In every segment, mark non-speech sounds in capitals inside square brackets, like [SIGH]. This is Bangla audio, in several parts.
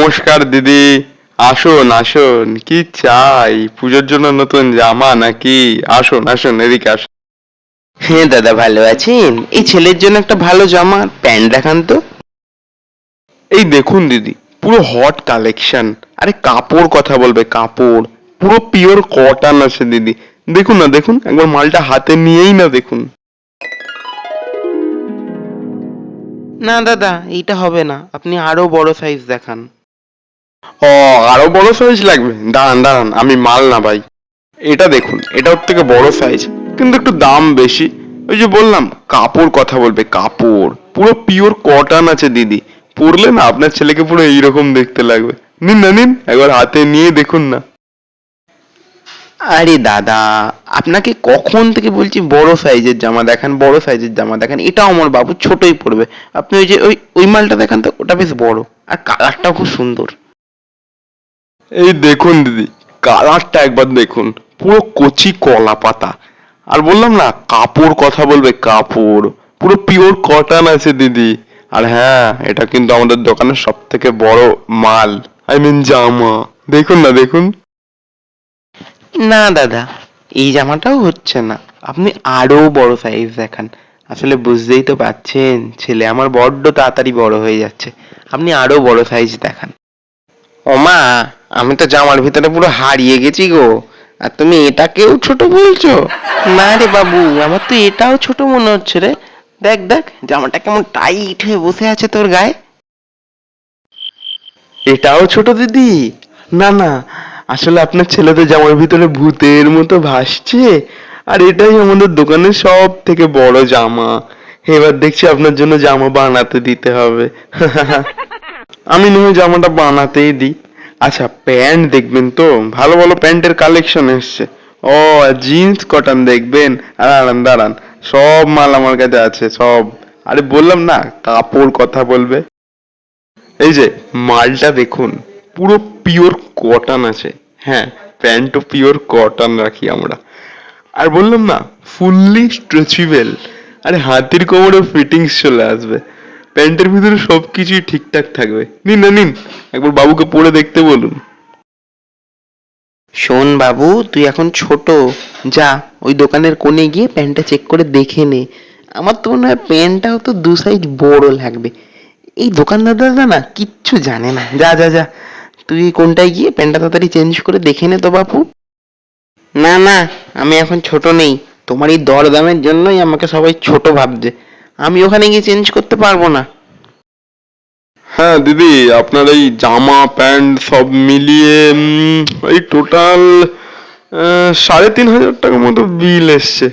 নমস্কার দিদি। আসুন আসুন কি চাই? পুজোর জন্য নতুন জামা নাকি? আসুন আসুন এদিকে আসুন হ্যাঁ দাদা ভালো আছেন? এই ছেলের জন্য একটা ভালো জামা প্যান্ট দেখান তো। এই দেখুন দিদি পুরো হট কালেকশন। আরে কাপড় কথা বলবে কাপড়। পুরো পিওর কটন আছে দিদি। দেখুন না দেখুন একবার মালটা হাতে নিয়েই না দেখুন। না দাদা এইটা হবে না। আপনি আরও বড় সাইজ দেখান। ও আরও বড় সাইজ লাগবে। দাঁড়ান দাঁড়ান, আমি মাল না ভাই। এটা দেখুন, এটা ওর থেকে বড় সাইজ কিন্তু একটু দাম বেশি। ওই যে বললাম, কাপড় কথা বলবে, কাপড়। পুরো পিওর কটন আছে দিদি। পরলে না আপনার ছেলেকে পুরো এইরকম দেখতে লাগবে। নিন না, নিন, একবার হাতে নিয়ে দেখুন না। আরে দাদা, আপনাকে কখন থেকে বলছি বড় সাইজের জামা দেখান, বড় সাইজের জামা দেখান, এটাও আমার বাবু ছোটই পড়বে আপনি ওই যে ওই ওই মালটা দেখান তো, ওটা বেশ বড়। আর কালারটাও খুব সুন্দর। এই দেখুন দিদি কালারটা একবার দেখুন পুরো কচি কলা পাতা। আর বললাম না কাপড় কথা বলবে কাপড় পুরো পিওর কটন আছে দিদি। আর হ্যাঁ এটা কিন্তু আমাদের দোকানের সব থেকে বড় মাল আই মিন জামা। দেখুন না দেখুন। না দাদা এই জামাটাও হচ্ছে না। আপনি আরও বড় সাইজ দেখান। আসলে বুঝতেই তো পাচ্ছেন ছেলে আমার বড্ড তাড়াতাড়ি বড় হয়ে যাচ্ছে। আপনি আরও বড় সাইজ দেখান। ওমা আমি তো জামার ভিতরে পুরো হারিয়ে গেছি গো। আর তুমি এটাকেও ছোট বলছো? না রে বাবু আমার তো এটাও ছোট মনে হচ্ছে রে। দেখ দেখ জামাটা কেমন টাইট হয়ে বসে আছে তোর গায়ে। এটাও ছোট দিদি? না না আসলে আপনার ছেলে তো জামার ভিতরে ভূতের মতো ভাসছে। আর এটাই আমাদের দোকানের সব থেকে বড় জামা। এবার দেখছি আপনার জন্য জামা বানাতে দিতে হবে। [LAUGHS] আমি নয় জামাটা বানাতেই দিই। আচ্ছা প্যান্ট দেখবেন তো? ভালো ভালো প্যান্টের কালেকশন এসছে। ও জিন্স কটন দেখবেন? দাঁড়ান দাঁড়ান সব মাল আমার কাছে আছে, সব। আরে, বললাম না, কাপড় কথা বলবে। এই যে, মালটা দেখুন, পুরো পিওর কটন আছে। হ্যাঁ প্যান্টও পিওর কটন রাখি আমরা। আর বললাম না ফুললি স্ট্রেচেবল আরে, হাতির কোমরে ফিটিংস চলে আসবে। প্যান্টের ভিতরে সব কিছুই ঠিকঠাক থাকবে। নিন না, নিন। একবার বাবুকে পরে দেখতে বলুন। শোন বাবু, তুই এখন ছোট। যা, ওই দোকানের কোণে গিয়ে প্যান্টটা চেক করে দেখে নে। আমার তো মনে হয় প্যান্টটাও তো দু সাইজ বড় লাগবে। এই দোকানদার দাদা না কিচ্ছু জানে না। যা যা যা। তুই কোনটায় গিয়ে প্যান্টটা তাড়াতাড়ি চেঞ্জ করে দেখে নে তো বাপু। না না, আমি এখন ছোট নেই। তোমার এই দরদামের জন্যই আমাকে সবাই ছোট ভাবছে। আমি ওখানে গিয়ে চেঞ্জ করতে পারব না। হ্যাঁ দিদি আপনার এই জামা প্যান্ট সব মিলিয়ে এই টোটাল সাড়ে তিন হাজার টাকার মতো বিল এসছে।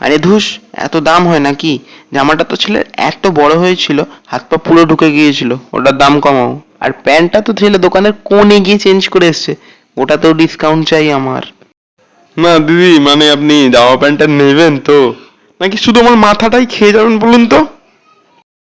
আরে ধুস এত দাম হয় নাকি? জামাটা তো ছেলের এত বড় হয়েছিল হাত পা পুরো ঢুকে গিয়েছিল ওটার দাম কমাও। আর প্যান্টটা তো ছেলে দোকানের কোণে গিয়ে চেঞ্জ করে এসছে ওটাতেও ডিসকাউন্ট চাই আমার। না দিদি মানে আপনি জামা প্যান্টটা নেবেন তো? নাকি শুধু আমার মাথাটাই খেয়ে যাবেন বলুন তো?